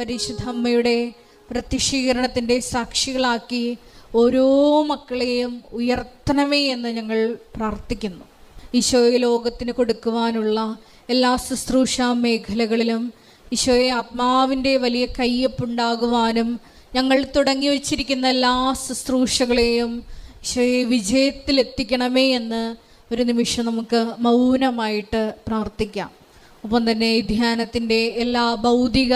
പരിശുദ്ധ അമ്മയുടെ പ്രത്യക്ഷീകരണത്തിന്റെ സാക്ഷികളാക്കി ഓരോ മക്കളെയും ഉയർത്തണമേ എന്ന് ഞങ്ങൾ പ്രാർത്ഥിക്കുന്നു. ഈശോയെ ലോകത്തിന് കൊടുക്കുവാനുള്ള എല്ലാ ശുശ്രൂഷ മേഖലകളിലും ഈശോയെ ആത്മാവിന്റെ വലിയ കയ്യൊപ്പുണ്ടാകുവാനും ഞങ്ങൾ തുടങ്ങി വച്ചിരിക്കുന്ന എല്ലാ ശുശ്രൂഷകളെയും ഈശോയെ വിജയത്തിലെത്തിക്കണമേ എന്ന് ഒരു നിമിഷം നമുക്ക് മൗനമായിട്ട് പ്രാർത്ഥിക്കാം. ഒപ്പം തന്നെ ധ്യാനത്തിന്റെ എല്ലാ ഭൗതിക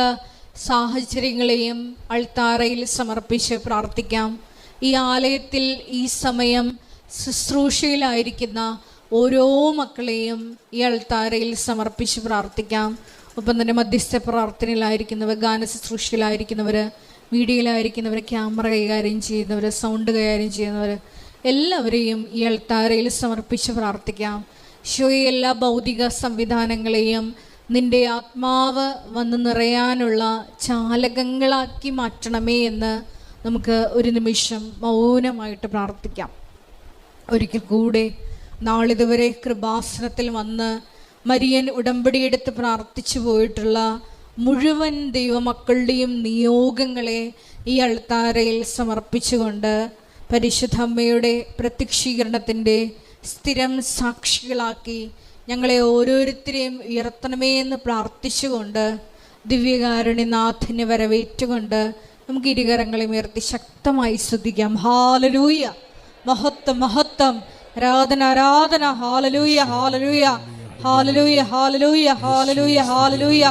സാഹചര്യങ്ങളെയും അൾത്താറയിൽ സമർപ്പിച്ച് പ്രാർത്ഥിക്കാം. ഈ ആലയത്തിൽ ഈ സമയം ശുശ്രൂഷയിലായിരിക്കുന്ന ഓരോ മക്കളെയും ഈ അൾത്താരയിൽ സമർപ്പിച്ച് പ്രാർത്ഥിക്കാം. ഒപ്പം തന്നെ മധ്യസ്ഥ പ്രാർത്ഥനയിലായിരിക്കുന്നവർ ഗാന ശുശ്രൂഷയിലായിരിക്കുന്നവർ മീഡിയയിലായിരിക്കുന്നവർ ക്യാമറ കൈകാര്യം ചെയ്യുന്നവർ സൗണ്ട് കൈകാര്യം ചെയ്യുന്നവർ എല്ലാവരെയും ഈ അൾത്താരയിൽ സമർപ്പിച്ച് പ്രാർത്ഥിക്കാം. ഷോയെ എല്ലാ ഭൗതിക സംവിധാനങ്ങളെയും നിന്റെ ആത്മാവ് വന്ന് നിറയാനുള്ള ചാലകങ്ങളാക്കി മാറ്റണമേ എന്ന് നമുക്ക് ഒരു നിമിഷം മൗനമായിട്ട് പ്രാർത്ഥിക്കാം. ഒരിക്കൽ കൂടെ നാളിതുവരെ കൃപാസനത്തിൽ വന്ന് മരിയൻ ഉടമ്പടിയെടുത്ത് പ്രാർത്ഥിച്ചു പോയിട്ടുള്ള മുഴുവൻ ദൈവമക്കളുടെയും നിയോഗങ്ങളെ ഈ അൾത്താരയിൽ സമർപ്പിച്ചുകൊണ്ട് പരിശുദ്ധമ്മയുടെ പ്രത്യക്ഷീകരണത്തിന്റെ സ്ഥിരം സാക്ഷികളാക്കി ഞങ്ങളെ ഓരോരുത്തരെയും ഉയർത്തണമേ എന്ന് പ്രാർത്ഥിച്ചുകൊണ്ട് ദിവ്യകാരുണ്യനാഥനെ വരവേറ്റുകൊണ്ട് നമുക്ക് ഇരുകരങ്ങളെ ഉയർത്തി ശക്തമായി ശ്രദ്ധിക്കാം ഹാലലൂയ മഹത്വം മഹത്വം. ആരാധന ആരാധന. Hallelujah hallelujah hallelujah hallelujah hallelujah hallelujah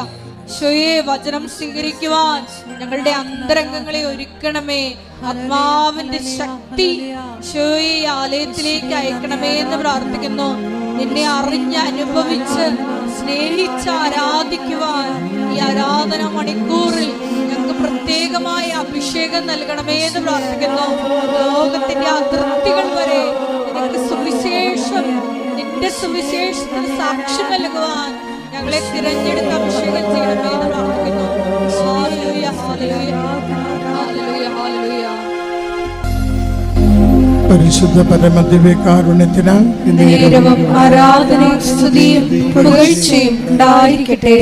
ശോയെ വചനം സ്വീകരിക്കുവാൻ ഞങ്ങളുടെ അന്തരംഗങ്ങളെ ഒരുക്കണമേ. ആത്മാവിന്റെ ശക്തി ആലയത്തിലേക്ക് അയക്കണമേ എന്ന് പ്രാർത്ഥിക്കുന്നു. നിന്നെ അറിഞ്ഞ് അനുഭവിച്ച് സ്നേഹിച്ച് ആരാധിക്കുവാൻ ഈ ആരാധന മണിക്കൂറിൽ ഞങ്ങൾക്ക് പ്രത്യേകമായ അഭിഷേകം നൽകണമേ എന്ന് പ്രാർത്ഥിക്കുന്നു. ലോകത്തിന്റെ അതിർത്തികൾ വരെ നിനക്ക് സുവിശേഷം നിന്റെ സുവിശേഷത്തിന് സാക്ഷ്യം നൽകുവാൻ ഞങ്ങളെ തിരഞ്ഞെടുത്ത് അഭിഷേകം ചെയ്യണമേ എന്ന് പ്രാർത്ഥിക്കുന്നു. ഹാലലുയ ഹാലലുയ ഹാലലുയ ഹാലലൂയ പരിശുദ്ധ പരമദിവ്യ കാരുണ്യത്തിനാൽ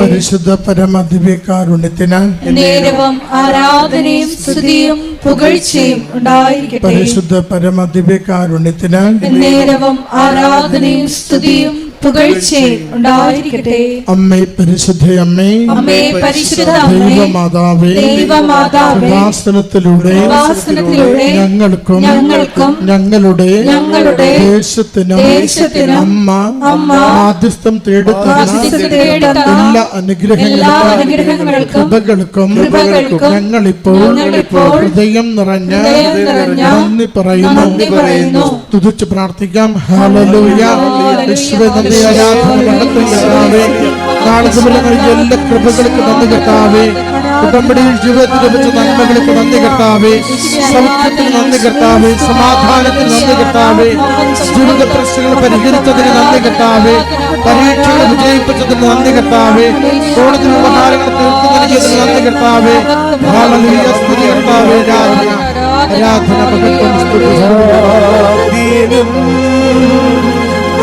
പരിശുദ്ധ പരമദിവ്യകാരുണ്യത്തിന് നേരവും ആരാധനയും സ്തുതിയും പുകഴ്ചയും ഉണ്ടായിരിക്കട്ടെ. പരിശുദ്ധ പരമദിവ്യകാരുണ്യത്തിന് നേരവും ആരാധനയും സ്തുതിയും ഉണ്ടായിരിക്കട്ടെ. അമ്മേ പരിശുദ്ധ അമ്മേ അമ്മേ പരിശുദ്ധ ദൈവമാതാവേ ദൈവമാതാവേ കൃപാസനത്തിലൂടെ ഉപാസനത്തിലൂടെ ഞങ്ങൾക്കും ഞങ്ങൾക്കും ഞങ്ങളുടെ ഞങ്ങളുടെ ദേശത്തിനും ദേശത്തിനും അമ്മ അമ്മ മാധ്യസ്ഥം തേടുന്ന എല്ലാ അനുഗ്രഹങ്ങൾക്കും കൃപകൾക്കും ഞങ്ങളിപ്പോൾ ഹൃദയം നിറഞ്ഞ നന്ദി പറയുന്നു. തുതിച്ച് പ്രാർത്ഥിക്കാം. ഹല്ലേലൂയ. യേശുവേ നന്ദി ആരാധന ദിവസങ്ങളിൽ എല്ലാ കൃപകൾക്ക് നന്ദി കർത്താവേ. ഉടമ്പടിയിൽ ജീവിതത്തിൽ ലഭിച്ച നന്മകൾക്ക് നന്ദി കർത്താവേ. സൗഖ്യത്തിന് നന്ദി കർത്താവേ. സമാധാനത്തിന് നന്ദി കർത്താവേ. ജീവിത പ്രശ്നങ്ങൾ പരിഹരിച്ചതിന് നന്ദി കർത്താവേ. പരീക്ഷകൾ വിജയിപ്പിച്ചതിന് നന്ദി കർത്താവേ. കോടതി വ്യവഹാരങ്ങൾ തീർത്തു നൽകിയതിന് നന്ദി കർത്താവേ. ഭാവനീയ സ്തുതി കർത്താവേ. ആരാധന. ആരാധന.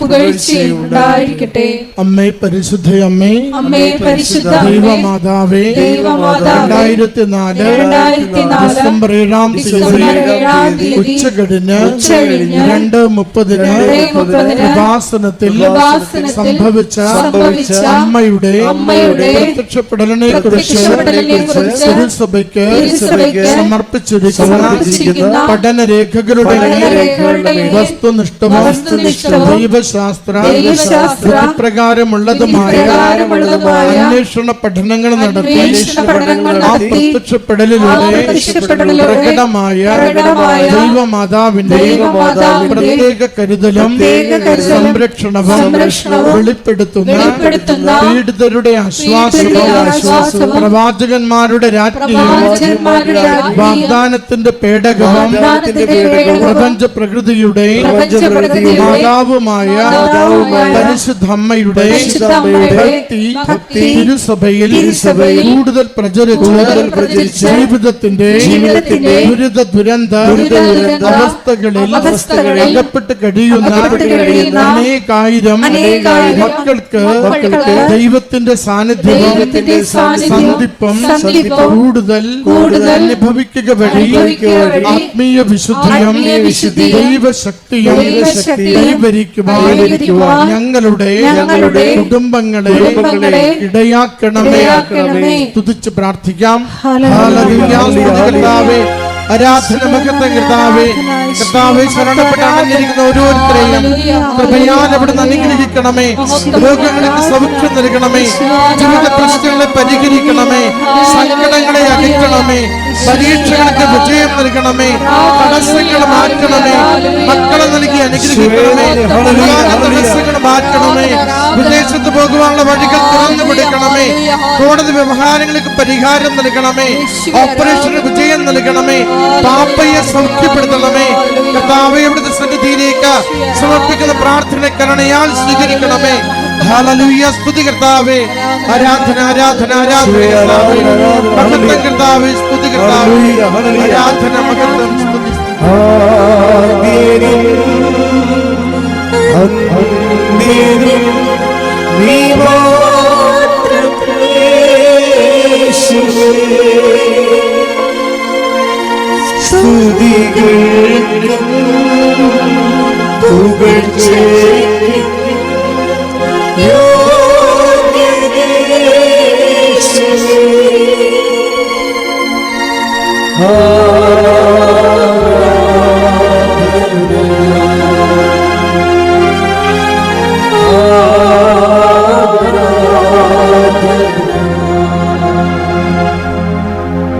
പുകഴ്ചയും ഉണ്ടായിരിക്കട്ടെ അമ്മേ പരിശുദ്ധ അമ്മേ. അമ്മേ പരിശുദ്ധ ദൈവമാതാവേ. രണ്ടായിരത്തി നാല് ഡിസംബർ ഏഴാം തീയതി ഉച്ചകഴിഞ്ഞ് രണ്ട് മുപ്പതിന് ഉപാസനത്തിൽ സംഭവിച്ച അമ്മയുടെ പ്രത്യക്ഷപ്പെടലിനെ കുറിച്ച് തിരുസഭയ്ക്ക് സമർപ്പിച്ചിരിക്കുന്ന പഠനരേഖകളുടെ വസ്തുനിഷ്ഠമോ വസ്തുനിഷ്ഠവും ദൈവശാസ്ത്ര പ്രകാരമുള്ളതുമായ അന്വേഷണ പഠനങ്ങൾ നടത്തി അന്വേഷണ പഠനങ്ങൾ ആ നടത്തി പ്രത്യക്ഷപ്പെടലിലൂടെ ആ പ്രത്യക്ഷപ്പെടലിലൂടെ പ്രകടമായ ദൈവമാതാവിന്റെ പ്രത്യേക കരുതലും സംരക്ഷണവും വെളിപ്പെടുത്തുന്ന പീഡിതരുടെ ആശ്വാസവും പ്രവാചകന്മാരുടെ രാജ്ഞിയും വാഗ്ദാനത്തിന്റെ പേടകവും പ്രപഞ്ച പ്രകൃതിയുടെ മാതാവുമായ പരിശുദ്ധ അമ്മയുടെ ഭക്തി തിരുസഭയിൽ കൂടുതൽ പ്രചരിച്ച് ജീവിതത്തിന്റെ ദുരിത ദുരന്ത അവസ്ഥകളിൽ അകപ്പെട്ട് കഴിയുന്ന അനേകായിരം മക്കൾക്ക് ദൈവത്തിന്റെ സാന്നിധ്യം സന്ധിപ്പും കൂടുതൽ അനുഭവിക്കുക വഴി ആത്മീയ വിശുദ്ധിയും ദൈവശക്തിയും ദൈവശക്തിയും കൈവരിക്കുവാൻ ഞങ്ങളുടെ ഞങ്ങളുടെ കുടുംബങ്ങളെ കുടുംബങ്ങളെ ഇടയാക്കണമേ. തുതിച്ച് പ്രാർത്ഥിക്കാം. കർത്താവേ ആരാധന മഹത്വം കർത്താവേ കർത്താവെ. ശരണപ്പെട്ട് അണഞ്ഞിരിക്കുന്ന ഓരോരുത്തരെയും ഹല്ലേലൂയ. കൃപയാൽ അവിടുന്ന് അനുഗ്രഹിക്കണമേ. രോഗങ്ങൾക്ക് സൗഖ്യം നൽകണമേ. ജീവിത പ്രശ്നങ്ങളെ പരിഹരിക്കണമേ. സങ്കടങ്ങളെ അകറ്റണമേ. പരീക്ഷകൾക്ക് വിജയം നൽകണമേ തടസ്സങ്ങൾ മാറ്റണമേ മക്കളെ നൽകി അനുഗ്രഹിക്കണമേ തടസ്സങ്ങൾ മാറ്റണമേ വിദേശത്ത് പോകുവാനുള്ള വഴികൾ തുറന്നു കൊടുക്കണമേ കോടതി വ്യവഹാരങ്ങൾക്ക് പരിഹാരം നൽകണമേ ഓപ്പറേഷന് വിജയം നൽകണമേ പാപ്പയെ സൗഖ്യപ്പെടുത്തണമേ കർത്താവെ ഇവിടുത്തെ സന്നിധിയിലേക്ക് സമർപ്പിക്കുന്ന പ്രാർത്ഥന കരുണയാൽ സ്വീകരിക്കണമേ. സ്തുതി കർത്താവേ ആരാധന ആരാധന ആരാധന. മഹത്വം കർത്താവേ സ്തുതി കർത്താവേ ആരാധന മഹത്വം സ്തുതി ആദ്യനും അന്ത്യനും നീ മാത്രം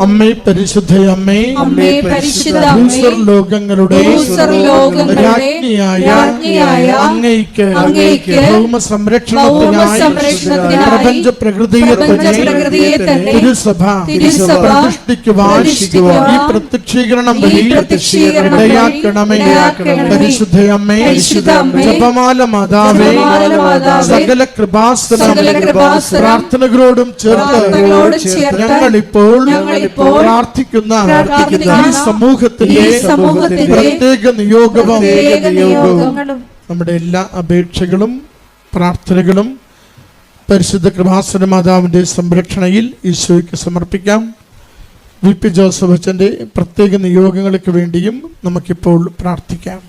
അമ്മേ പരിശുദ്ധ അമ്മേ. അമ്മേ പരിശുദ്ധ ലോകങ്ങളുടെ രാജ്ഞിയായ അങ്ങയ്ക്ക് ഭൗമ സംരക്ഷണത്തിനായി പ്രപഞ്ച പ്രകൃതിയെ തന്നെ തിരുസഭ പ്രതിഷ്ഠിക്കുവാൻ ഈ പ്രത്യക്ഷീകരണം ഇടയാക്കണമേ. പരിശുദ്ധ അമ്മേ. ജപമാല മാതാവേ. സകല കൃപാസനം പ്രാർത്ഥനകളോടും ചേർത്ത് ഞങ്ങളിപ്പോൾ പ്രാർത്ഥിക്കുന്ന ഈ സമൂഹത്തിന്റെ സമൂഹത്തിന്റെ പ്രത്യേക നിയോഗവും നമ്മുടെ എല്ലാ അപേക്ഷകളും പ്രാർത്ഥനകളും പരിശുദ്ധ കൃപാസന മാതാവിന്റെ സംരക്ഷണയിൽ ഈശോയ്ക്ക് സമർപ്പിക്കാം. വി പി ജോസഫ് അച്ഛന്റെ പ്രത്യേക നിയോഗങ്ങൾക്ക് വേണ്ടിയും നമുക്കിപ്പോൾ പ്രാർത്ഥിക്കാം.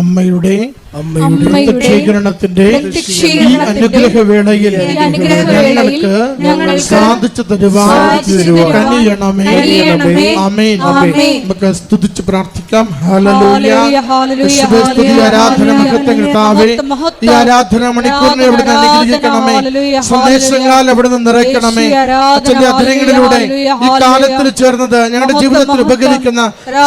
അമ്മയുടെ അമ്മയുടെ അനുഗ്രഹ വേളയിൽ ഞങ്ങൾക്ക് സാധിച്ചു തരുവാൻ കനിയണമേ. ആമേൻ. നമുക്ക് സ്തുതിച്ച് പ്രാർത്ഥിക്കാം. സ്തുതി ആരാധന മഹത്വം കർത്താവേ. ഈ ആരാധന മണിക്കൂറിനെ എവിടെ നിന്ന് അനുഗ്രഹിക്കണമേ. സന്ദേശങ്ങളാൽ എവിടെ നിന്ന് നിറയ്ക്കണമേ. അച്ഛന്റെ അധരങ്ങളിലൂടെ ഈ കാലത്തിൽ ചേർന്നത് ഞങ്ങളുടെ ജീവിതത്തിൽ. ഉപകരിക്കുന്ന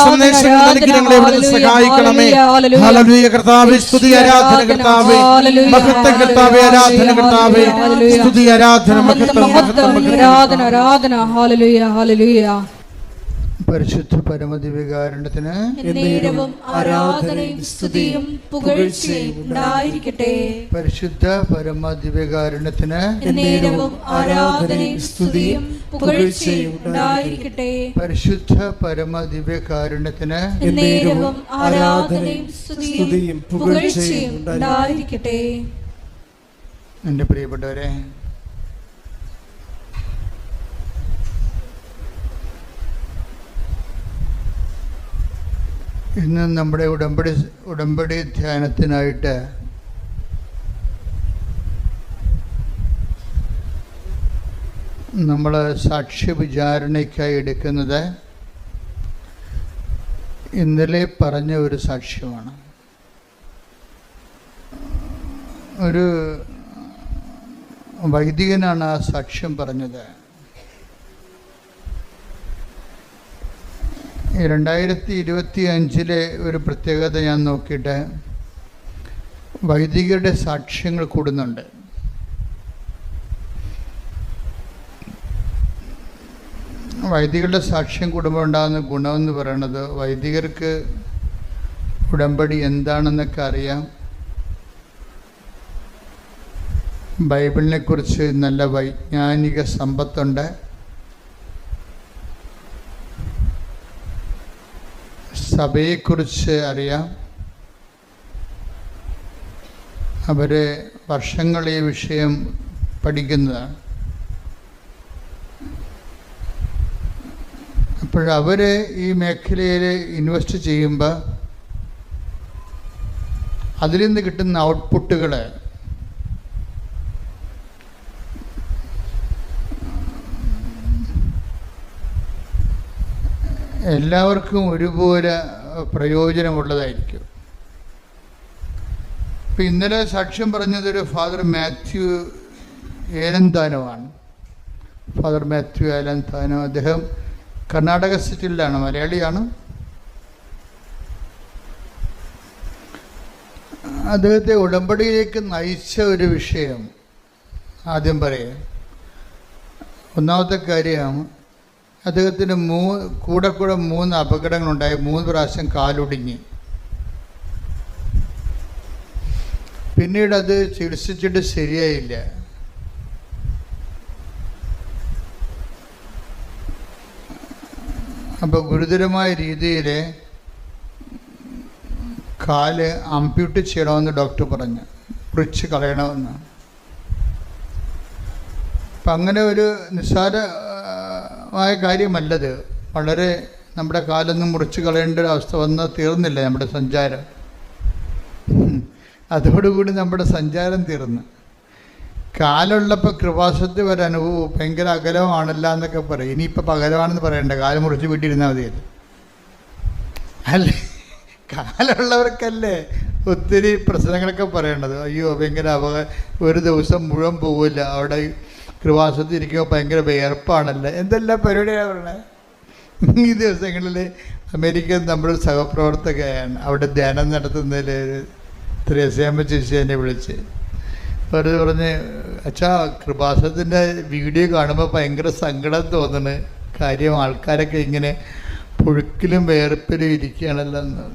സന്ദേശങ്ങൾ നൽകി ഞങ്ങളെ എവിടെ നിന്ന് സഹായിക്കണമേ. ഹല്ലേലൂയ, ഹല്ലേലൂയ കർത്താവേ സ്തുതി ആരാധന ആരാധന, കർത്താവേ. ഹല്ലേലൂയ, മഹത്വം കർത്താവേ ആരാധന കർത്താവേ. ഹല്ലേലൂയ. സ്തുതി ആരാധന മഹത്വം മഹത്വം മഹത്വം മഹത്വം ആരാധന ആരാധന. ഹാലലുയ ഹാലലുയ പരിശുദ്ധ പരമദിവികാരണത്തിന് എന്നേരവും ആരാധനയും സ്തുതിയും പുകഴ്ചയും ഉണ്ടായിരിക്കട്ടെ. പരിശുദ്ധ പരമദിവികാരണത്തിന് എന്നേരവും ആരാധനയും സ്തുതിയും പുകഴ്ചയും ഉണ്ടായിരിക്കട്ടെ. പരിശുദ്ധ പരമദിവ്യകാരുണ്യത്തിന് എന്നേരവും ആരാധനയും സ്തുതിയും പുകഴ്ചയും ഉണ്ടായിരിക്കട്ടെ. എന്റെ പ്രിയപ്പെട്ടവരെ ഇന്ന് നമ്മുടെ ഉടമ്പടി ഉടമ്പടി ധ്യാനത്തിനായിട്ട് നമ്മൾ സാക്ഷ്യ വിചാരണയ്ക്കായി എടുക്കുന്നത് ഇന്നലെ പറഞ്ഞ ഒരു സാക്ഷ്യമാണ്. ഒരു വൈദികനാണ് ആ സാക്ഷ്യം പറഞ്ഞത്. രണ്ടായിരത്തി ഇരുപത്തി അഞ്ചിലെ ഒരു പ്രത്യേകത ഞാൻ നോക്കിയിട്ട് വൈദികരുടെ സാക്ഷ്യങ്ങൾ കൂടുന്നുണ്ട്. വൈദികരുടെ സാക്ഷ്യം കൂടുമ്പോൾ ഉണ്ടാകുന്ന ഗുണമെന്ന് പറയുന്നത് വൈദികർക്ക് ഉടമ്പടി എന്താണെന്നൊക്കെ അറിയാം. ബൈബിളിനെക്കുറിച്ച് നല്ല വൈജ്ഞാനിക സമ്പത്തുണ്ട്. സഭയെക്കുറിച്ച് അറിയാം. അവർ വർഷങ്ങൾ ഈ വിഷയം പഠിക്കുന്നതാണ്. അപ്പോഴവർ ഈ മേഖലയിൽ ഇൻവെസ്റ്റ് ചെയ്യുമ്പോൾ അതിൽ നിന്ന് കിട്ടുന്ന ഔട്ട്പുട്ടുകൾ എല്ലാവർക്കും ഒരുപോലെ പ്രയോജനമുള്ളതായിരിക്കും. ഇപ്പം ഇന്നലെ സാക്ഷ്യം പറഞ്ഞതൊരു ഫാദർ മാത്യു ഏലന്താനമാണ് ഫാദർ മാത്യു ഏലന്താനം അദ്ദേഹം കർണാടക സിറ്റിയിലാണ് മലയാളിയാണ്. അദ്ദേഹത്തെ ഉടമ്പടിയിലേക്ക് നയിച്ച ഒരു വിഷയം ആദ്യം പറയാം. ഒന്നാമത്തെ കാര്യം അദ്ദേഹത്തിന് മൂ കൂടെ കൂടെ മൂന്ന് അപകടങ്ങളുണ്ടായി. മൂന്ന് പ്രാവശ്യം കാലൊടിഞ്ഞ്. പിന്നീട് അത് ചികിത്സിച്ചിട്ട് ശരിയായില്ല. അപ്പോൾ ഗുരുതരമായ രീതിയിൽ കാൽ അമ്പ്യൂട്ട് ചെയ്യണമെന്ന് ഡോക്ടർ പറഞ്ഞു. മുറിച്ച് കളയണമെന്ന്. അപ്പം അങ്ങനെ ഒരു നിസ്സാരമായ കാര്യമല്ലത്. വളരെ നമ്മുടെ കാലൊന്നും മുറിച്ച് കളയേണ്ട ഒരു അവസ്ഥ വന്നാൽ തീർന്നില്ല നമ്മുടെ സഞ്ചാരം. അതോടുകൂടി നമ്മുടെ സഞ്ചാരം തീർന്നു. കാലുള്ളപ്പോൾ കൃപാസത്ത് വരെ അനുഭവം ഭയങ്കര അകലമാണല്ല എന്നൊക്കെ പറയും. ഇനിയിപ്പോൾ പകലമാണെന്ന് പറയണ്ട. കാലം മുറിച്ച് വീട്ടിരുന്നാൽ മതിയല്ലോ അല്ലേ? കാലുള്ളവർക്കല്ലേ ഒത്തിരി പ്രശ്നങ്ങളൊക്കെ പറയേണ്ടത്. അയ്യോ ഭയങ്കര അപക ഒരു ദിവസം മുഴുവൻ പോവില്ല. അവിടെ കൃപാസത്തിൽ ഇരിക്കുമ്പോൾ ഭയങ്കര വിയർപ്പാണല്ലോ എന്തെല്ലാം പരിപാടിയാണ് പറഞ്ഞത് ഈ ദിവസങ്ങളിൽ അമേരിക്കൻ നമ്മുടെ സഹപ്രവർത്തകയാണ് അവിടെ ധ്യാനം നടത്തുന്നതിൽ ത്രേസ്യാമ്മ ചേച്ചി എന്നെ വിളിച്ച്. അവർ പറഞ്ഞ് അച്ഛാ കൃപാസത്തിന്റെ വീഡിയോ കാണുമ്പോൾ ഭയങ്കര സങ്കടം തോന്നുന്നു. കാര്യം ആൾക്കാരൊക്കെ ഇങ്ങനെ പുഴുക്കിലും വേർപ്പിലും ഇരിക്കുകയാണല്ലോ എന്ന്.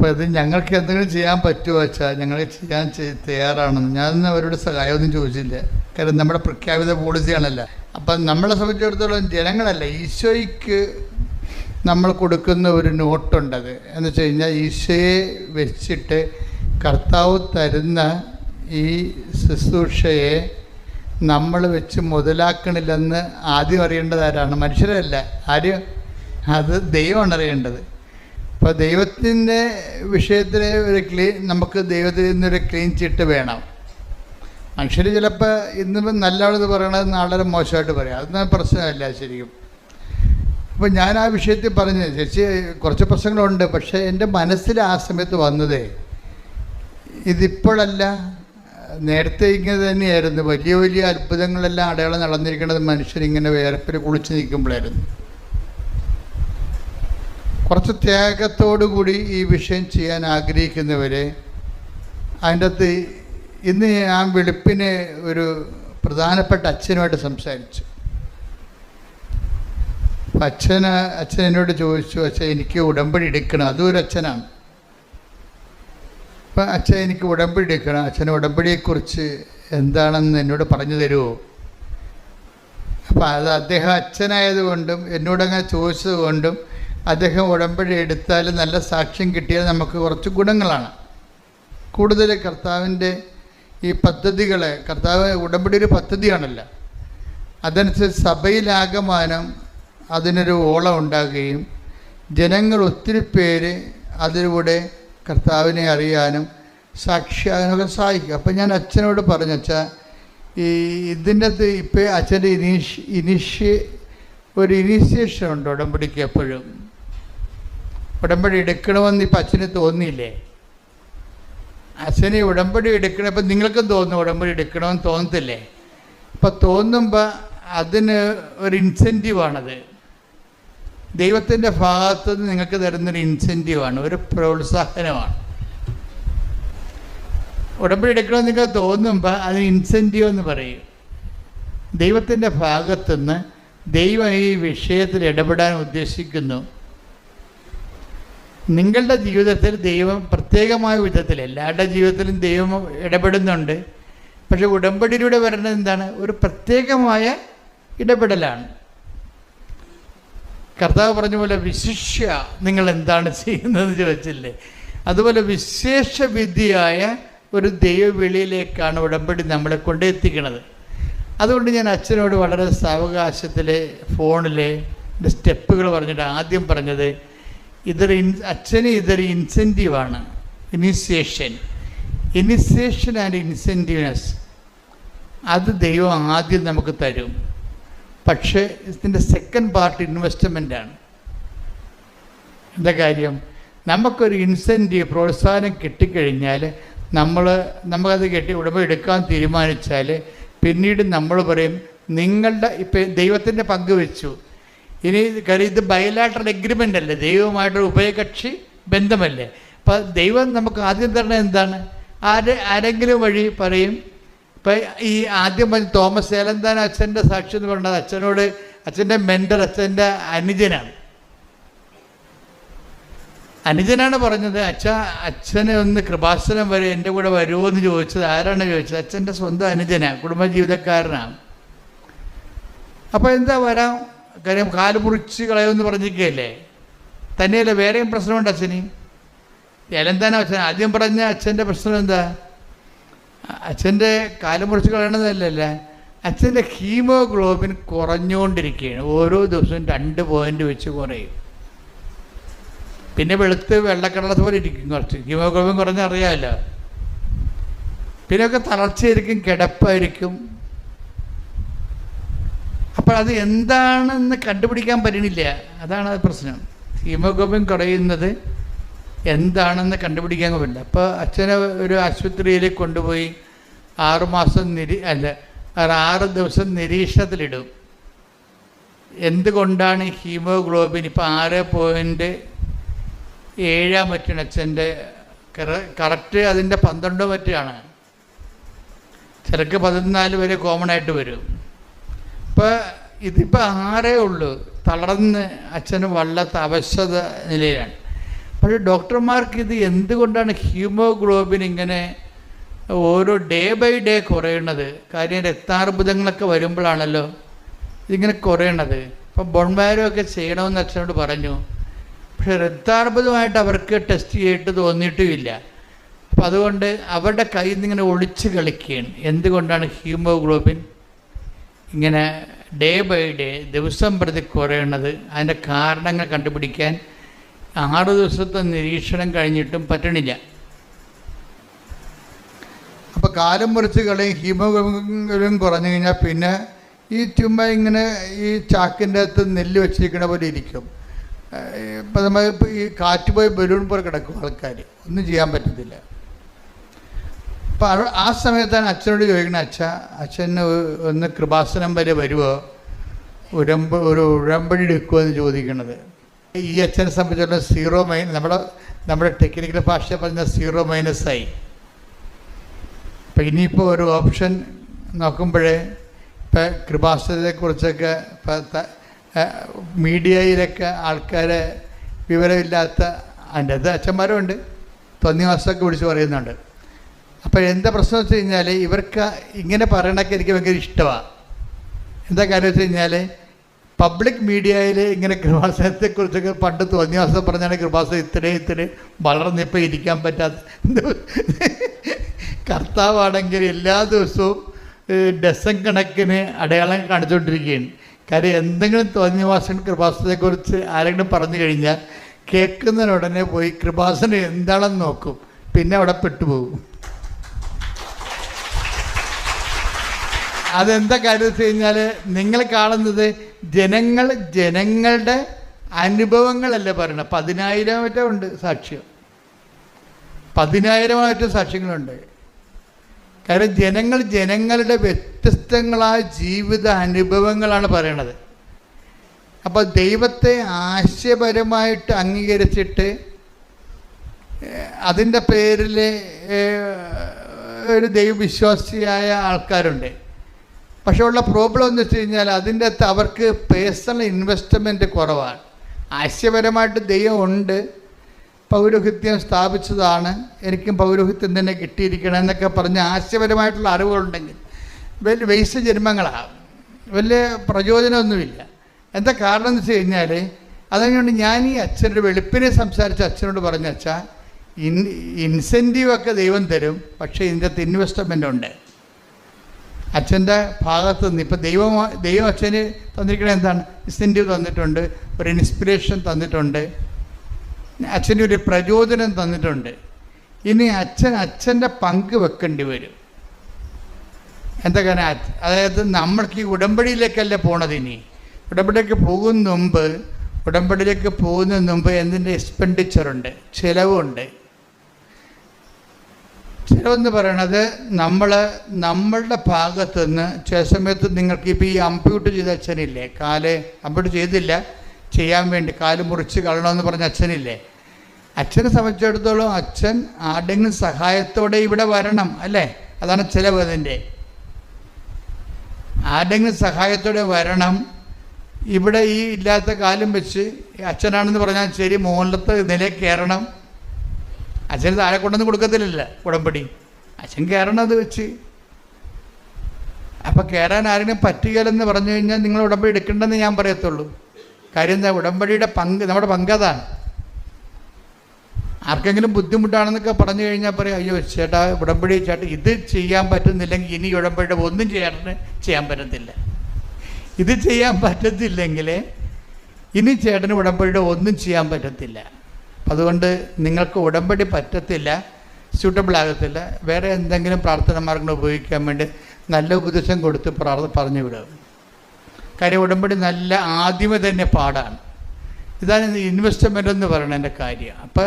അപ്പോൾ ഇത് ഞങ്ങൾക്ക് എന്തെങ്കിലും ചെയ്യാൻ പറ്റുമോ വെച്ചാൽ ഞങ്ങൾ ചെയ്യാൻ തയ്യാറാണെന്ന്. ഞാൻ അവരോട് സഹായമൊന്നും ചോദിച്ചില്ല. കാരണം നമ്മുടെ പ്രഖ്യാപിത പോളിസിയാണല്ലോ. അപ്പം നമ്മളെ സംബന്ധിച്ചിടത്തോളം ജനങ്ങളല്ല ഈശോയ്ക്ക് നമ്മൾ കൊടുക്കുന്ന ഒരു നോട്ടുണ്ടത്. എന്ന് വെച്ച് കഴിഞ്ഞാൽ ഈശോയെ വെച്ചിട്ട് കർത്താവ് തരുന്ന ഈ ശുശ്രൂഷയെ നമ്മൾ വെച്ച് മുതലാക്കണില്ലെന്ന് ആദ്യം അറിയേണ്ടത് ആരാണ്? മനുഷ്യരല്ല. ആര്? അത് ദൈവമാണ് അറിയേണ്ടത്. അപ്പോൾ ദൈവത്തിന്റെ വിഷയത്തിൽ ഒരു ക്ലീൻ നമുക്ക് ദൈവത്തിൽ നിന്നൊരു ക്ലീൻ ചിട്ട് വേണം. മനുഷ്യർ ചിലപ്പോൾ ഇന്ന് നല്ലതാണെന്ന് പറയണത് നാളെ മോശമായിട്ട് പറയാം. അതൊന്നും പ്രശ്നമല്ല ശരിക്കും. അപ്പോൾ ഞാൻ ആ വിഷയത്തിൽ പറഞ്ഞു ചേച്ചി കുറച്ച് പ്രശ്നങ്ങളുണ്ട് പക്ഷേ എന്റെ മനസ്സിൽ ആ സമയത്ത് വന്നതേ ഇതിപ്പോഴല്ല നേരത്തെ ഇങ്ങനെ തന്നെയായിരുന്നു. വലിയ വലിയ അത്ഭുതങ്ങളെല്ലാം അടയാളം നടന്നിരിക്കുന്നത് മനുഷ്യരിങ്ങനെ വേർപ്പിൽ കുളിച്ച് നിൽക്കുമ്പോഴായിരുന്നു. കുറച്ച് ത്യാഗത്തോടു കൂടി ഈ വിഷയം ചെയ്യാൻ ആഗ്രഹിക്കുന്നവരെ അതിന്റെ അകത്ത് ഇന്ന് ആ വെളുപ്പിനെ ഒരു പ്രധാനപ്പെട്ട അച്ഛനുമായിട്ട് സംസാരിച്ചു. അപ്പം അച്ഛന് അച്ഛൻ എന്നോട് ചോദിച്ചു അച്ഛൻ എനിക്ക് ഉടമ്പടി എടുക്കണം. അതും ഒരു അച്ഛനാണ്. അപ്പം അച്ഛൻ എനിക്ക് ഉടമ്പടി എടുക്കണം. അച്ഛന് ഉടമ്പടിയെക്കുറിച്ച് എന്താണെന്ന് എന്നോട് പറഞ്ഞു തരുമോ അപ്പം അത് അദ്ദേഹം അച്ഛനായതുകൊണ്ടും എന്നോടങ്ങനെ ചോദിച്ചത് കൊണ്ടും അദ്ദേഹം ഉടമ്പടി എടുത്താൽ നല്ല സാക്ഷ്യം കിട്ടിയാൽ നമുക്ക് കുറച്ച് ഗുണങ്ങളാണ്. കൂടുതൽ കർത്താവിന്റെ ഈ പദ്ധതികളെ കർത്താവ് ഉടമ്പടി ഒരു പദ്ധതിയാണല്ലോ. അതനുസരിച്ച് സഭയിലാകമാനം അതിനൊരു ഓളം ഉണ്ടാകുകയും ജനങ്ങൾ ഒത്തിരി പേര് അതിലൂടെ കർത്താവിനെ അറിയാനും സാക്ഷിയാകാനൊക്കെ സഹായിക്കും. അപ്പം ഞാൻ അച്ഛനോട് പറഞ്ഞു വെച്ചാൽ ഈ ഇതിന്റെ അകത്ത് ഇപ്പോൾ അച്ഛന്റെ ഇനീഷ് ഇനിഷ്യ ഒരു ഇനീഷ്യേഷൻ ഉണ്ട് ഉടമ്പടിക്ക് എപ്പോഴും. ഉടമ്പടി എടുക്കണമെന്ന് ഇപ്പം അച്ഛന് തോന്നിയില്ലേ? അച്ഛന് ഉടമ്പടി എടുക്കണം ഇപ്പം നിങ്ങൾക്കും തോന്നും ഉടമ്പടി എടുക്കണമെന്ന് തോന്നത്തില്ലേ? ഇപ്പം തോന്നുമ്പോൾ അതിന് ഒരു ഇൻസെന്റീവാണത് ദൈവത്തിന്റെ ഭാഗത്ത് നിന്ന് നിങ്ങൾക്ക് തരുന്നൊരു ഇൻസെന്റീവാണ് ഒരു പ്രോത്സാഹനമാണ്. ഉടമ്പടി എടുക്കണമെന്ന് നിങ്ങൾക്ക് തോന്നുമ്പോൾ അതിന് ഇൻസെന്റീവ് എന്ന് പറയും. ദൈവത്തിന്റെ ഭാഗത്തുനിന്ന് ദൈവം ഈ വിഷയത്തിൽ ഇടപെടാൻ ഉദ്ദേശിക്കുന്നു. നിങ്ങളുടെ ജീവിതത്തിൽ ദൈവം പ്രത്യേകമായ വിധത്തിൽ എല്ലാവരുടെ ജീവിതത്തിലും ദൈവം ഇടപെടുന്നുണ്ട്. പക്ഷെ ഉടമ്പടിയിലൂടെ വരുന്നത് എന്താണ്? ഒരു പ്രത്യേകമായ ഇടപെടലാണ്. കർത്താവ് പറഞ്ഞ പോലെ വിശിഷ്യ നിങ്ങൾ എന്താണ് ചെയ്യുന്നതെന്ന് ചോദിച്ചില്ലേ? അതുപോലെ വിശേഷ വിദ്യയായ ഒരു ദൈവവിളിയിലേക്കാണ് ഉടമ്പടി നമ്മളെ കൊണ്ടെത്തിക്കുന്നത് അതുകൊണ്ട് ഞാൻ അച്ഛനോട് വളരെ സാവകാശത്തിലെ ഫോണിലെ സ്റ്റെപ്പുകൾ പറഞ്ഞിട്ട് ആദ്യം പറഞ്ഞത് ഇതൊരു അച്ഛന് ഇതൊരു ഇൻസെന്റീവാണ് ഇനിസിയേഷൻ ഇനിസിയേഷൻ ആൻഡ് ഇൻസെന്റീവ്നെസ് അത് ദൈവം ആദ്യം നമുക്ക് തരും. പക്ഷേ ഇതിന്റെ സെക്കൻഡ് പാർട്ട് ഇൻവെസ്റ്റ്മെന്റാണ് എന്താ കാര്യം? നമുക്കൊരു ഇൻസെന്റീവ് പ്രോത്സാഹനം കിട്ടിക്കഴിഞ്ഞാൽ നമ്മൾ നമുക്കത് കെട്ടി ഉടമ എടുക്കാൻ തീരുമാനിച്ചാൽ പിന്നീട് നമ്മൾ പറയും നിങ്ങളുടെ ഇപ്പം ദൈവത്തിന്റെ പങ്ക് വെച്ചു. ഇനി കാര്യം ഇത് ബയലാട്ടർ എഗ്രിമെന്റ് അല്ലേ? ദൈവമായിട്ടൊരു ഉഭയകക്ഷി ബന്ധമല്ലേ? അപ്പം ദൈവം നമുക്ക് ആദ്യം തരണ എന്താണ്? ആര് ആരെങ്കിലും വഴി പറയും. ഇപ്പം ഈ ആദ്യം പറഞ്ഞ തോമസ് ഏലന്താൻ അച്ഛന്റെ സാക്ഷി എന്ന് പറഞ്ഞത് അച്ഛനോട് അച്ഛന്റെ മെന്റർ അച്ഛന്റെ അനുജനാണ്. അനുജനാണ് പറഞ്ഞത് അച്ഛ അച്ഛനെ ഒന്ന് കൃപാസനം വരെ എന്റെ കൂടെ വരുമോ എന്ന് ചോദിച്ചത് ആരാണ് ചോദിച്ചത്? അച്ഛന്റെ സ്വന്തം അനുജനാണ് കുടുംബജീവിതക്കാരനാണ്. അപ്പോൾ എന്താ വരാം? കാര്യം കാൽ മുറിച്ച് കളയുമെന്ന് പറഞ്ഞിരിക്കുകയല്ലേ? തന്നെയല്ല വേറെയും പ്രശ്നമുണ്ട് അച്ഛന്? എലന്താന അച്ഛൻ? ആദ്യം പറഞ്ഞ അച്ഛന്റെ പ്രശ്നം എന്താ? അച്ഛന്റെ കാൽ മുറിച്ച് കളയണതല്ലല്ല? അച്ഛന്റെ ഹീമോഗ്ലോബിൻ കുറഞ്ഞുകൊണ്ടിരിക്കുകയാണ്. ഓരോ ദിവസവും രണ്ട് പോയിന്റ് വെച്ച് കുറയും. പിന്നെ വെളുത്ത് വെള്ളക്കടലത്ത് പോലെ ഇരിക്കും കുറച്ച്. ഹീമോഗ്ലോബിൻ കുറഞ്ഞറിയാമല്ലോ. പിന്നെയൊക്കെ തളർച്ചയായിരിക്കും കിടപ്പായിരിക്കും. അപ്പോൾ അത് എന്താണെന്ന് കണ്ടുപിടിക്കാൻ പറ്റണില്ല. അതാണ് അത് പ്രശ്നം. ഹീമോഗ്ലോബിൻ കുറയുന്നത് എന്താണെന്ന് കണ്ടുപിടിക്കാൻ പറ്റില്ല. അപ്പോൾ അച്ഛനെ ഒരു ആശുപത്രിയിൽ കൊണ്ടുപോയി ആറുമാസം നിരീ അല്ല ആറ് ദിവസം നിരീക്ഷണത്തിലിടും. എന്തുകൊണ്ടാണ് ഹീമോഗ്ലോബിൻ ഇപ്പോൾ ആറ് പോയിന്റ് ഏഴാം പറ്റുന്ന അച്ഛന്റെ കറക്റ്റ് അതിന്റെ പന്ത്രണ്ടോ മറ്റാണ് ചിലക്ക് പതിനാല് വരെ കോമൺ ആയിട്ട് വരും. ഇപ്പോൾ ഇതിപ്പോൾ ആരേ ഉള്ളൂ. തളർന്ന് അച്ഛന് വല്ലാത്ത അവശത നിലയിലാണ്. പക്ഷേ ഡോക്ടർമാർക്ക് ഇത് എന്തുകൊണ്ടാണ് ഹീമോഗ്ലോബിൻ ഇങ്ങനെ ഓരോ ഡേ ബൈ ഡേ കുറയണത് കാര്യം രക്താർബുദങ്ങളൊക്കെ വരുമ്പോഴാണല്ലോ ഇതിങ്ങനെ കുറയണത്. അപ്പം ബോൺമാരോ ഒക്കെ ചെയ്യണമെന്ന് അച്ഛനോട് പറഞ്ഞു. പക്ഷെ രക്താർബുദമായിട്ട് അവർക്ക് ടെസ്റ്റ് ചെയ്തിട്ട് തോന്നിയിട്ടുമില്ല. അപ്പം അതുകൊണ്ട് അവരുടെ കയ്യിൽ നിന്ന് ഇങ്ങനെ ഒളിച്ച് കളിക്കുകയാണ്. എന്തുകൊണ്ടാണ് ഹീമോഗ്ലോബിൻ ഇങ്ങനെ ഡേ ബൈ ഡേ ദിവസം പ്രതി കുറയണത് അതിന്റെ കാരണങ്ങൾ കണ്ടുപിടിക്കാൻ ആറ് ദിവസത്തെ നിരീക്ഷണം കഴിഞ്ഞിട്ടും പറ്റണില്ല. അപ്പോൾ കാലം മുറിച്ച് കളയും ഹീമോഗ്ലോബിൻ കുറഞ്ഞു കഴിഞ്ഞാൽ പിന്നെ ഈ ചുമ ഇങ്ങനെ ഈ ചാക്കിന്റെ അകത്ത് നെല്ല് വെച്ചിരിക്കണ പോലെ ഇരിക്കും. ഇപ്പം നമ്മൾ ഈ കാറ്റ് പോയി ബലൂൺ പോലെ കിടക്കും ആൾക്കാർ ഒന്നും ചെയ്യാൻ പറ്റത്തില്ല. അപ്പം അവ- ആ സമയത്താണ് അച്ഛനോട് ചോദിക്കുന്നത് അച്ഛ അച്ഛന് ഒന്ന് കൃപാസനം വരെ വരുമോ ഉരമ്പ് ഒരു ഉഴമ്പടി എടുക്കുമോ എന്ന് ചോദിക്കുന്നത് ഈ അച്ഛനെ സംബന്ധിച്ചുള്ള സീറോ മൈൻ നമ്മുടെ നമ്മുടെ ടെക്നിക്കൽ ഭാഷ പറഞ്ഞ സീറോ മൈനസ് ആയി. അപ്പം ഇനിയിപ്പോൾ ഒരു ഓപ്ഷൻ നോക്കുമ്പോഴേ ഇപ്പം കൃപാസനത്തെക്കുറിച്ചൊക്കെ ഇപ്പം മീഡിയയിലൊക്കെ ആൾക്കാരെ വിവരമില്ലാത്ത അതിന്റെ അത് അച്ഛന്മാരുണ്ട്. തൊന്നിവാസമൊക്കെ വിളിച്ച് പറയുന്നുണ്ട്. അപ്പോൾ എന്താ പ്രശ്നം വെച്ച് കഴിഞ്ഞാൽ ഇവർക്ക് ഇങ്ങനെ പറയണൊക്കെ എനിക്ക് ഭയങ്കര ഇഷ്ടമാണ് എന്താ കാര്യം വെച്ച് കഴിഞ്ഞാൽ പബ്ലിക് മീഡിയയിൽ ഇങ്ങനെ കൃപാസനത്തെക്കുറിച്ചൊക്കെ പണ്ട് തോന്നിയാസം പറഞ്ഞാണ് കൃപാസനം ഇത്രയും ഇത്രയും വളർന്നിപ്പോൾ ഇരിക്കാൻ പറ്റാത്ത കർത്താവാണെങ്കിൽ എല്ലാ ദിവസവും ഡസൻ കണക്കിന് അടയാളം കാണിച്ചുകൊണ്ടിരിക്കുകയാണ് കാര്യം എന്തെങ്കിലും തോന്നിവാസൻ കൃപാസനത്തെക്കുറിച്ച് ആരെങ്കിലും പറഞ്ഞു കഴിഞ്ഞാൽ കേൾക്കുന്നതിനുടനെ പോയി കൃപാസനം എന്താണെന്ന് നോക്കും. പിന്നെ അവിടെ പെട്ടുപോകും. അതെന്താ കാര്യം വെച്ച് കഴിഞ്ഞാൽ നിങ്ങൾ കാണുന്നത് ജനങ്ങൾ ജനങ്ങളുടെ അനുഭവങ്ങളല്ലേ പറയണത് പതിനായിരമായിട്ട് ഉണ്ട് സാക്ഷ്യം. പതിനായിരമായിട്ട് സാക്ഷ്യങ്ങളുണ്ട്. കാരണം ജനങ്ങൾ ജനങ്ങളുടെ വ്യത്യസ്തങ്ങളായ ജീവിത അനുഭവങ്ങളാണ് പറയണത്. അപ്പോൾ ദൈവത്തെ ആശയപരമായിട്ട് അംഗീകരിച്ചിട്ട് അതിന്റെ പേരിൽ ഒരു ദൈവവിശ്വാസിയായ ആൾക്കാരുണ്ട്. പക്ഷേ ഉള്ള പ്രോബ്ലം എന്ന് വെച്ച് കഴിഞ്ഞാൽ അതിന്റെ അകത്ത് അവർക്ക് പേഴ്സണൽ ഇൻവെസ്റ്റ്മെന്റ് കുറവാണ്. ആശയപരമായിട്ട് ദൈവം ഉണ്ട്. പൗരോഹിത്യം സ്ഥാപിച്ചതാണ്. എനിക്കും പൗരോഹിത്യം തന്നെ കിട്ടിയിരിക്കണം എന്നൊക്കെ പറഞ്ഞ് ആശയപരമായിട്ടുള്ള അറിവുകളുണ്ടെങ്കിൽ വലിയ വേസ്റ്റ് ജന്മങ്ങളാണ് വലിയ പ്രചോദനമൊന്നുമില്ല എന്താ കാരണം എന്ന് വെച്ച് കഴിഞ്ഞാൽ അതുകൊണ്ട് ഞാൻ ഈ അച്ഛനോട് വെളുപ്പിനെ സംസാരിച്ച അച്ഛനോട് പറഞ്ഞ അച്ഛാ ഇൻ ഇൻസെന്റീവൊക്കെ ദൈവം തരും. പക്ഷേ ഇതിന്റെ അകത്ത് ഇൻവെസ്റ്റ്മെന്റ് ഉണ്ട്. അച്ഛന്റെ ഭാഗത്ത് നിന്ന് ഇപ്പം ദൈവം ദൈവം അച്ഛന് തന്നിരിക്കണത് എന്താണ്? ഇൻസെന്റീവ് തന്നിട്ടുണ്ട് ഒരു ഇൻസ്പിറേഷൻ തന്നിട്ടുണ്ട് അച്ഛന്റെ ഒരു പ്രചോദനം തന്നിട്ടുണ്ട്. ഇനി അച്ഛൻ അച്ഛന്റെ പങ്ക് വെക്കേണ്ടി വരും. എന്താ കാരണം? അതായത് നമ്മൾക്ക് ഈ ഉടമ്പടിയിലേക്കല്ല പോണത് ഇനി? ഉടമ്പടിയിലേക്ക് പോകുന്ന മുമ്പ് ഉടമ്പടിയിലേക്ക് പോകുന്നതിന് മുമ്പ് എന്തിന്റെ? എക്സ്പെൻഡിച്ചറുണ്ട് ചിലവുണ്ട്. ചിലവെന്ന് പറയണത് നമ്മൾ നമ്മളുടെ ഭാഗത്ത് നിന്ന് ചില സമയത്ത് നിങ്ങൾക്ക് ഇപ്പോൾ ഈ അമ്പ്യൂട്ട് ചെയ്ത അച്ഛനില്ലേ? കാൽ അമ്പ്യൂട്ട് ചെയ്തില്ല. ചെയ്യാൻ വേണ്ടി കാൽ മുറിച്ച് കളണമെന്ന് പറഞ്ഞ അച്ഛനില്ലേ? അച്ഛനെ സംബന്ധിച്ചിടത്തോളം അച്ഛൻ ആരുടെങ്കിലും സഹായത്തോടെ ഇവിടെ വരണം അല്ലേ? അതാണ് ചിലവ് അതിന്റെ. ആരുടെങ്കിലും സഹായത്തോടെ വരണം. ഇവിടെ ഈ ഇല്ലാത്ത കാലം വെച്ച് അച്ഛനാണെന്ന് പറഞ്ഞാൽ ശരി മുകളിലത്തെ നിലയിൽ കയറണം. അച്ഛന് താഴെ കൊണ്ടൊന്നും കൊടുക്കത്തില്ലല്ല ഉടമ്പടി. അച്ഛൻ കയറണം അത് വെച്ച്. അപ്പം കയറാൻ ആരെങ്കിലും പറ്റുകയില്ലെന്ന് പറഞ്ഞു കഴിഞ്ഞാൽ നിങ്ങൾ ഉടമ്പടി എടുക്കണ്ടെന്ന് ഞാൻ പറയത്തുള്ളൂ. കാര്യം എന്താ ഉടമ്പടിയുടെ പങ്ക് നമ്മുടെ പങ്ക് അതാണ്. ആർക്കെങ്കിലും ബുദ്ധിമുട്ടാണെന്നൊക്കെ പറഞ്ഞു കഴിഞ്ഞാൽ പറയും അയ്യോ ചേട്ടാ ഉടമ്പടി ചേട്ടാ ഇത് ചെയ്യാൻ പറ്റുന്നില്ലെങ്കിൽ ഇനി ഉടമ്പടിയുടെ ഒന്നും ചേട്ടന് ചെയ്യാൻ പറ്റത്തില്ല. ഇത് ചെയ്യാൻ പറ്റത്തില്ലെങ്കിൽ ഇനി ചേട്ടന് ഉടമ്പടിയുടെ ഒന്നും ചെയ്യാൻ പറ്റത്തില്ല. അതുകൊണ്ട് നിങ്ങൾക്ക് ഉടമ്പടി പറ്റത്തില്ല സ്യൂട്ടബിൾ ആകത്തില്ല. വേറെ എന്തെങ്കിലും പ്രാർത്ഥന മാർഗങ്ങൾ ഉപയോഗിക്കാൻ വേണ്ടി നല്ല ഉപദേശം കൊടുത്ത് പ്രാർത്ഥ പറഞ്ഞു വിടുക. കാര്യം ഉടമ്പടി നല്ല ആദ്യമേ തന്നെ പാടാണ്. ഇതാണ് ഇൻവെസ്റ്റ്മെന്റ് എന്ന് പറയുന്നത് എന്റെ കാര്യം. അപ്പോൾ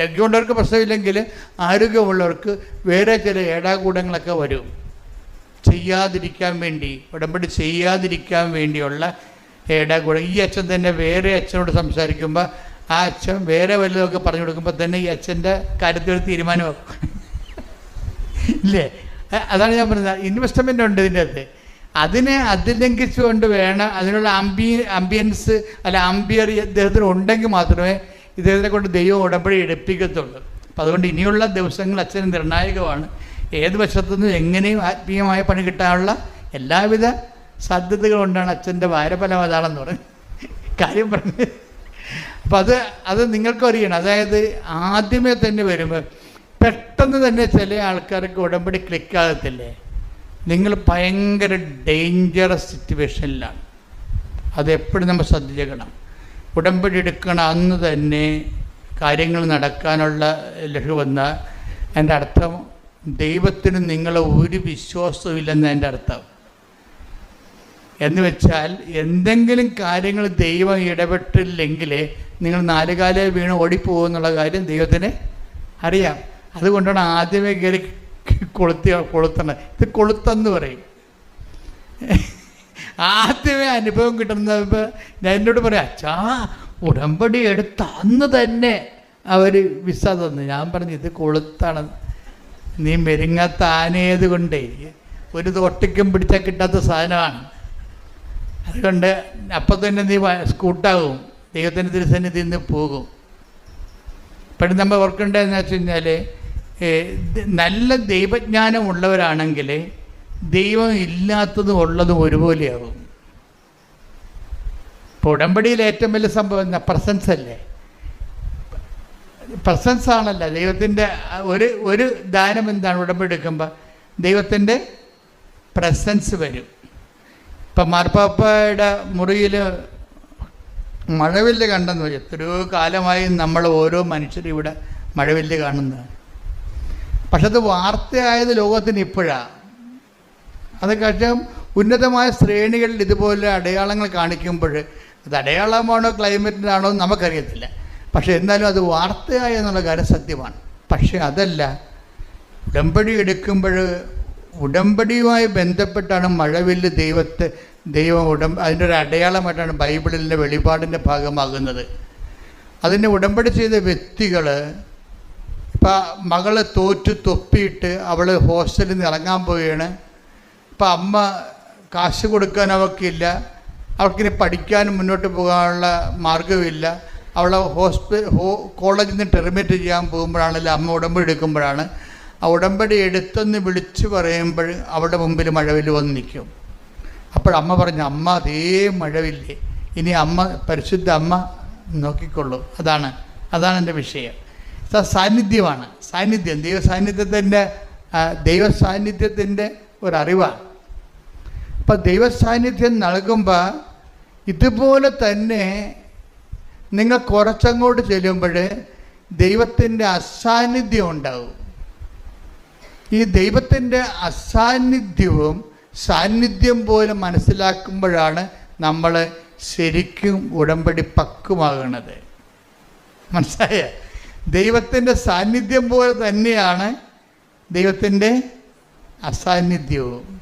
ആരോഗ്യമുള്ളവർക്ക് പ്രശ്നമില്ലെങ്കിൽ ആരോഗ്യമുള്ളവർക്ക് വേറെ ചില ഏടാകൂടങ്ങളൊക്കെ വരും. ചെയ്യാതിരിക്കാൻ വേണ്ടി ഉടമ്പടി ചെയ്യാതിരിക്കാൻ വേണ്ടിയുള്ള ഏടാകൂടം ഈ അച്ഛൻ തന്നെ വേറെ അച്ഛനോട് സംസാരിക്കുമ്പോൾ ആ അച്ഛൻ വേറെ വല്ലതൊക്കെ പറഞ്ഞു കൊടുക്കുമ്പോൾ തന്നെ ഈ അച്ഛന്റെ കാര്യത്തിൽ തീരുമാനമാക്കും ഇല്ലേ? അതാണ് ഞാൻ പറഞ്ഞത്. ഇൻവെസ്റ്റ്മെന്റ് ഉണ്ട് ഇതിന്റെ അകത്ത്. അതിനെ അതിലംഘിച്ചുകൊണ്ട് വേണം അതിനുള്ള അംബി അംബിയൻസ് അല്ല അംബിയർ ഇദ്ദേഹത്തിന് ഉണ്ടെങ്കിൽ മാത്രമേ ഇദ്ദേഹത്തിനെ കൊണ്ട് ദൈവം ഉടമ്പടി എടുപ്പിക്കത്തുള്ളൂ. അപ്പം അതുകൊണ്ട് ഇനിയുള്ള ദിവസങ്ങൾ അച്ഛൻ നിർണായകമാണ്. ഏത് വശത്തുനിന്നും എങ്ങനെയും ആത്മീയമായ പണി കിട്ടാനുള്ള എല്ലാവിധ സാധ്യതകളുണ്ടാണ് അച്ഛന്റെ വാരഫലം അതാണെന്ന് പറഞ്ഞു. കാര്യം പറഞ്ഞ്. അപ്പം അത് അത് നിങ്ങൾക്കും അറിയണം. അതായത് ആദ്യമേ തന്നെ വരുമ്പോൾ പെട്ടെന്ന് തന്നെ ചില ആൾക്കാർക്ക് ഉടമ്പടി ക്ലിക്കാകത്തില്ലേ നിങ്ങൾ ഭയങ്കര ഡേഞ്ചറസ് സിറ്റുവേഷനിലാണ് അതെപ്പോഴും നമ്മൾ ശ്രദ്ധിക്കണം. ഉടമ്പടി എടുക്കണ അന്ന് തന്നെ കാര്യങ്ങൾ നടക്കാനുള്ള ലഹു വന്ന എന്റെ അർത്ഥം ദൈവത്തിന് നിങ്ങളെ ഒരു വിശ്വാസവും ഇല്ലെന്ന് എന്റെ അർത്ഥം. എന്ന് വെച്ചാൽ എന്തെങ്കിലും കാര്യങ്ങൾ ദൈവം ഇടപെട്ടില്ലെങ്കിൽ നിങ്ങൾ നാലുകാലിൽ വീണ് ഓടിപ്പോകുന്നുള്ള കാര്യം ദൈവത്തിന് അറിയാം. അതുകൊണ്ടാണ് ആദ്യമേ കയറി കൊളുത്തി കൊളുത്തണത് ഇത് കൊളുത്തെന്ന് പറയും. ആദ്യമേ അനുഭവം കിട്ടുന്ന ഞാൻ എന്നോട് പറയാം അച്ഛാ ഉടമ്പടി എടുത്ത അന്ന് തന്നെ അവർ വിസ തന്നു. ഞാൻ പറഞ്ഞു ഇത് കൊളുത്താണ്. നീ മെരുങ്ങാത്ത ആനയത് കൊണ്ടേ ഒരു തൊട്ടിക്കും പിടിച്ചാൽ കിട്ടാത്ത സാധനമാണ്. അതുകൊണ്ട് അപ്പം തന്നെ നീ സ്കൂട്ടാകും. ദൈവത്തിന്റെ തിരുസന്നിധിയിൽ നിന്ന് പോകും. ഇപ്പോഴും നമ്മൾ ഓർക്കേണ്ടതെന്ന് വെച്ച് കഴിഞ്ഞാൽ നല്ല ദൈവജ്ഞാനം ഉള്ളവരാണെങ്കിൽ ദൈവം ഇല്ലാത്തതും ഉള്ളതും ഒരുപോലെയാകും. ഇപ്പോൾ ഉടമ്പടിയിൽ ഏറ്റവും വലിയ സംഭവം എന്താ? പ്രസൻസ് അല്ലേ? പ്രസൻസ് ആണല്ല. ദൈവത്തിന്റെ ഒരു ഒരു ദാനം എന്താണ്? ഉടമ്പടി എടുക്കുമ്പോൾ ദൈവത്തിന്റെ പ്രസൻസ് വരും. ഇപ്പം മാർപ്പാപ്പയുടെ മുറിയിൽ മഴവില്ല് കണ്ടെന്ന് വെച്ചാൽ എത്രയോ കാലമായി നമ്മൾ ഓരോ മനുഷ്യരും ഇവിടെ മഴവില്ല് കാണുന്നതാണ് പക്ഷെ അത് വാർത്തയായത് ലോകത്തിന് ഇപ്പോഴാണ് അത് കഴിഞ്ഞാൽ ഉന്നതമായ ശ്രേണികളിൽ ഇതുപോലെ അടയാളങ്ങൾ കാണിക്കുമ്പോൾ അത് അടയാളമാണോ ക്ലൈമറ്റിനാണോ നമുക്കറിയത്തില്ല. പക്ഷെ എന്നാലും അത് വാർത്തയായി എന്നുള്ള കാര്യം സത്യമാണ്. പക്ഷെ അതല്ല ഉടമ്പടി എടുക്കുമ്പോൾ ഉടമ്പടിയുമായി ബന്ധപ്പെട്ടാണ് മഴവില്ല് ദൈവത്തെ ദൈവം ഉടമ്പ അതിന്റെ ഒരു അടയാളമായിട്ടാണ് ബൈബിളിന്റെ വെളിപാടിന്റെ ഭാഗമാകുന്നത്. അതിന്റെ ഉടമ്പടി ചെയ്ത വ്യക്തികൾ ഇപ്പം മകളെ തോറ്റു തൊപ്പിയിട്ട് അവൾ ഹോസ്റ്റലിൽ നിന്ന് ഇറങ്ങാൻ പോവുകയാണ്. ഇപ്പം അമ്മ കാശ് കൊടുക്കാൻ അവൾക്കില്ല. അവൾക്കിനി പഠിക്കാനും മുന്നോട്ട് പോകാനുള്ള മാർഗമില്ല അവളെ ഹോസ്പി ഹോ കോളേജിൽ നിന്ന് ടെർമിനേറ്റ് ചെയ്യാൻ പോകുമ്പോഴാണല്ലോ അമ്മ ഉടമ്പടി എടുക്കുമ്പോഴാണ്. ആ ഉടമ്പടി എടുത്തെന്ന് വിളിച്ചു പറയുമ്പോൾ അവിടെ മുമ്പിൽ മഴവിൽ വന്ന് നിൽക്കും. അപ്പോഴമ്മ പറഞ്ഞു അമ്മ അതേ മഴവില്ലേ. ഇനി അമ്മ പരിശുദ്ധ അമ്മ നോക്കിക്കൊള്ളൂ. അതാണ് അതാണ് എന്റെ വിഷയം. സാന്നിധ്യമാണ്. സാന്നിധ്യം ദൈവ സാന്നിധ്യത്തിന്റെ ദൈവ സാന്നിധ്യത്തിന്റെ ഒരറിവാണ്. അപ്പം ദൈവ സാന്നിധ്യം നൽകുമ്പോൾ ഇതുപോലെ തന്നെ നിങ്ങൾ കുറച്ചങ്ങോട്ട് ചെല്ലുമ്പോൾ ദൈവത്തിന്റെ അസാന്നിധ്യം ഉണ്ടാവും. ഈ ദൈവത്തിന്റെ അസാന്നിധ്യവും സാന്നിധ്യം പോലെ മനസ്സിലാക്കുമ്പോഴാണ് നമ്മൾ ശരിക്കും ഉടമ്പടി പക്കുമാകുന്നത് മനസ്സിലായ? ദൈവത്തിന്റെ സാന്നിധ്യം പോലെ തന്നെയാണ് ദൈവത്തിന്റെ അസാന്നിധ്യവും.